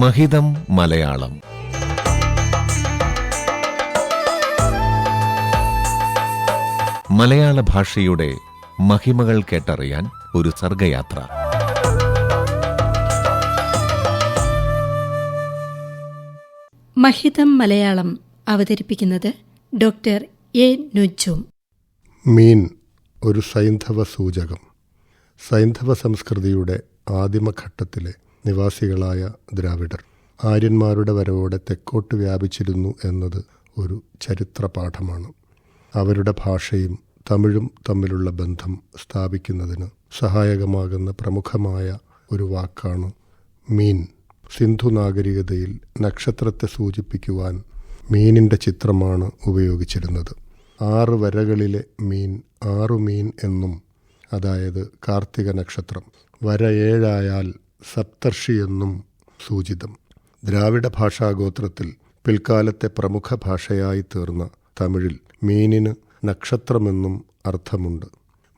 മഹിതം മലയാളം. മലയാള ഭാഷയുടെ മഹിമകൾ കേട്ടറിയാൻ ഒരു സർഗയാത്ര. മഹിതം മലയാളം അവതരിപ്പിക്കുന്നത് ഡോക്ടർ എ നുജും മീൻ ഒരു സൈന്ധവ സൂചകം. സൈന്ധവ സംസ്കൃതിയുടെ ആദിമഘട്ടത്തിലെ നിവാസികളായ ദ്രാവിഡർ. ആര്യന്മാരുടെ വരവോടെ തെക്കോട്ട് വ്യാപിച്ചിരുന്നു എന്നത് ഒരു ചരിത്ര പാഠമാണ് അവരുടെ ഭാഷയും തമിഴും തമ്മിലുള്ള ബന്ധം സ്ഥാപിക്കുന്നതിന് സഹായകമാകുന്ന പ്രമുഖമായ ഒരു വാക്കാണ് മീൻ. സിന്ധു നാഗരികതയിൽ നക്ഷത്രത്തെ സൂചിപ്പിക്കുവാൻ മീനിന്റെ ചിത്രമാണ് ഉപയോഗിച്ചിരുന്നത്. ആറ് വരകളിലെ മീൻ ആറു മീൻ എന്നും അതായത് കാർത്തിക നക്ഷത്രം വര ഏഴായാൽ സപ്തർഷി എന്നും സൂചിതം. ദ്രാവിഡ ഭാഷാഗോത്രത്തിൽ പിൽക്കാലത്തെ പ്രമുഖ ഭാഷയായി തീർന്ന തമിഴിൽ മീനിന് നക്ഷത്രമെന്നും അർത്ഥമുണ്ട്.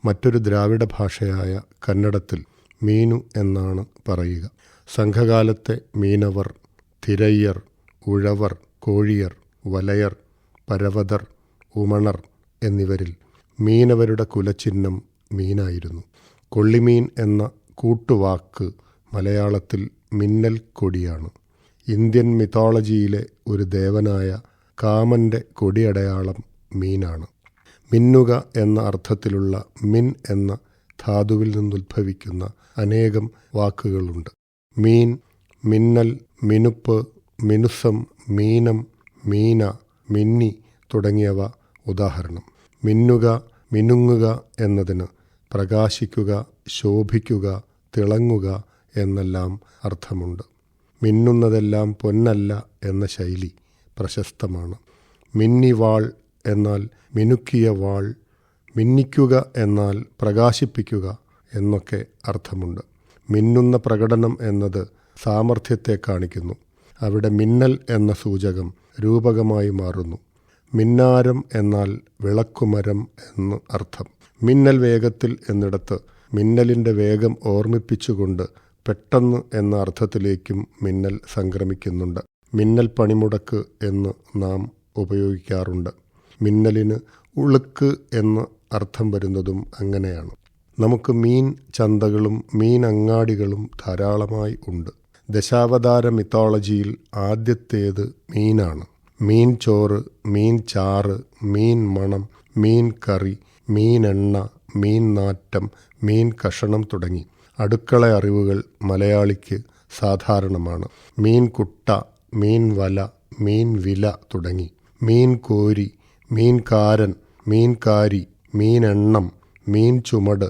മറ്റൊരു ദ്രാവിഡ ഭാഷയായ കന്നഡത്തിൽ മീനു എന്നാണ് പറയുക. സംഘകാലത്തെ മീനവർ തിരയ്യർ ഉഴവർ കോഴിയർ വലയർ പരവതർ ഉമണർ എന്നിവരിൽ മീനവരുടെ കുലചിഹ്നം മീനായിരുന്നു. കൊള്ളിമീൻ എന്ന കൂട്ടുവാക്ക് മലയാളത്തിൽ മിന്നൽ കൊടിയാണ്. ഇന്ത്യൻ മിത്തോളജിയിലെ ഒരു ദേവനായ കാമന്റെ കൊടിയടയാളം മീനാണ്. മിന്നുക എന്ന അർത്ഥത്തിലുള്ള മിൻ എന്ന ധാതുവിൽ നിന്നുദ്ഭവിക്കുന്ന അനേകം വാക്കുകളുണ്ട്. മീൻ മിന്നൽ മിനുപ്പ് മിനുസം മീനം മീന മിന്നി തുടങ്ങിയവ ഉദാഹരണം. മിന്നുക മിനുങ്ങുക എന്നതിന് പ്രകാശിക്കുക ശോഭിക്കുക തിളങ്ങുക എന്നെല്ലാം അർത്ഥമുണ്ട്. മിന്നുന്നതെല്ലാം പൊന്നല്ല എന്ന ശൈലി പ്രശസ്തമാണ്. മിന്നിവാൾ എന്നാൽ മിനുക്കിയ വാൾ മിന്നിക്കുക എന്നാൽ പ്രകാശിപ്പിക്കുക എന്നൊക്കെ അർത്ഥമുണ്ട്. മിന്നുന്ന പ്രകടനം എന്നത് സാമർഥ്യത്തെ കാണിക്കുന്നു. അവിടെ മിന്നൽ എന്ന സൂചകം രൂപകമായി മാറുന്നു. മിന്നാരം എന്നാൽ വിളക്കുമരം എന്ന് അർത്ഥം. മിന്നൽ വേഗത്തിൽ എന്നിടത്ത് മിന്നലിന്റെ വേഗം ഓർമ്മിപ്പിച്ചുകൊണ്ട് പെട്ടെന്ന് എന്ന അർത്ഥത്തിലേക്കും മിന്നൽ സംക്രമിക്കുന്നുണ്ട്. മിന്നൽ പണിമുടക്ക് എന്ന് നാം ഉപയോഗിക്കാറുണ്ട്. മിന്നലിന് ഉളുക്ക് എന്ന് അർത്ഥം വരുന്നതും അങ്ങനെയാണ്. നമുക്ക് മീൻ ചന്തകളും മീൻ അങ്ങാടികളും ധാരാളമായി ഉണ്ട്. ദശാവതാര മിത്തോളജിയിൽ ആദ്യത്തേത് മീനാണ്. മീൻ ചോറ് മീൻ ചാറ് മീൻ മണം മീൻ കറി മീനെണ്ണ മീൻ നാറ്റം മീൻ കഷണം തുടങ്ങി. അടുക്കള അറിവുകൾ മലയാളിക്ക് സാധാരണമാണ്. മീൻ കുട്ട മീൻ വല മീൻ വില തുടങ്ങി. മീൻ കോരി മീൻ കാരൻ മീൻ കാരി മീൻ എണ്ണം മീൻ ചുമട്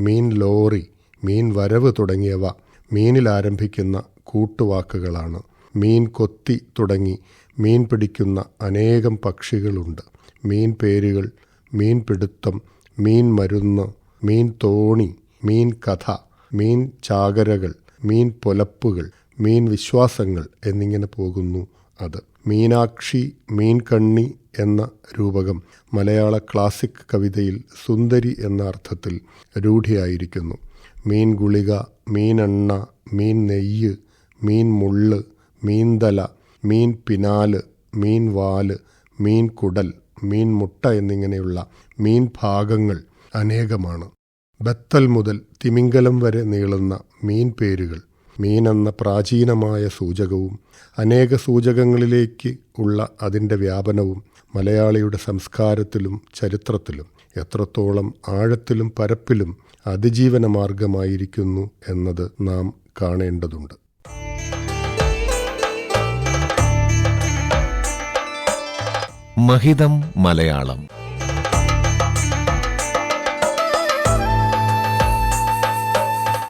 മീൻ ലോറി മീൻ വരവ് തുടങ്ങിയവ മീനിൽ ആരംഭിക്കുന്ന കൂട്ടുവാക്കുകളാണ്. മീൻ കൊത്തി തുടങ്ങി മീൻ പിടിക്കുന്ന അനേകം പക്ഷികളുണ്ട്. മീൻ പേരുകൾ മീൻ പിടുത്തം മീൻ മരുന്ന് മീൻ തോണി മീൻ കഥ മീൻ ചാകരകൾ മീൻ പൊലപ്പുകൾ മീൻ വിശ്വാസങ്ങൾ എന്നിങ്ങനെ പോകുന്നു അത്. മീനാക്ഷി മീൻ കണ്ണി എന്ന രൂപകം മലയാള ക്ലാസിക് കവിതയിൽ സുന്ദരി എന്ന അർത്ഥത്തിൽ രൂഢിയായിരിക്കുന്നു. മീൻ ഗുളിക മീനെണ്ണ മീൻ നെയ്യ് മീൻ മുള്ള് മീൻതല മീൻ പിനാല് മീൻ വാൽ മീൻ കുടൽ മീൻ മുട്ട എന്നിങ്ങനെയുള്ള മീൻ ഭാഗങ്ങൾ അനേകമാണ്. ബത്തൽ മുതൽ തിമിംഗലം വരെ നീളുന്ന മീൻ പേരുകൾ മീൻ എന്ന പ്രാചീനമായ സൂചകവും അനേക സൂചകങ്ങളിലേക്ക് ഉള്ള അതിന്റെ വ്യാപനവും മലയാളിയുടെ സംസ്കാരത്തിലും ചരിത്രത്തിലും എത്രത്തോളം ആഴത്തിലും പരപ്പിലും അതിജീവന മാർഗമായിരിക്കുന്നു എന്നത് നാം കാണേണ്ടതുണ്ട്. മഹിതം മലയാളം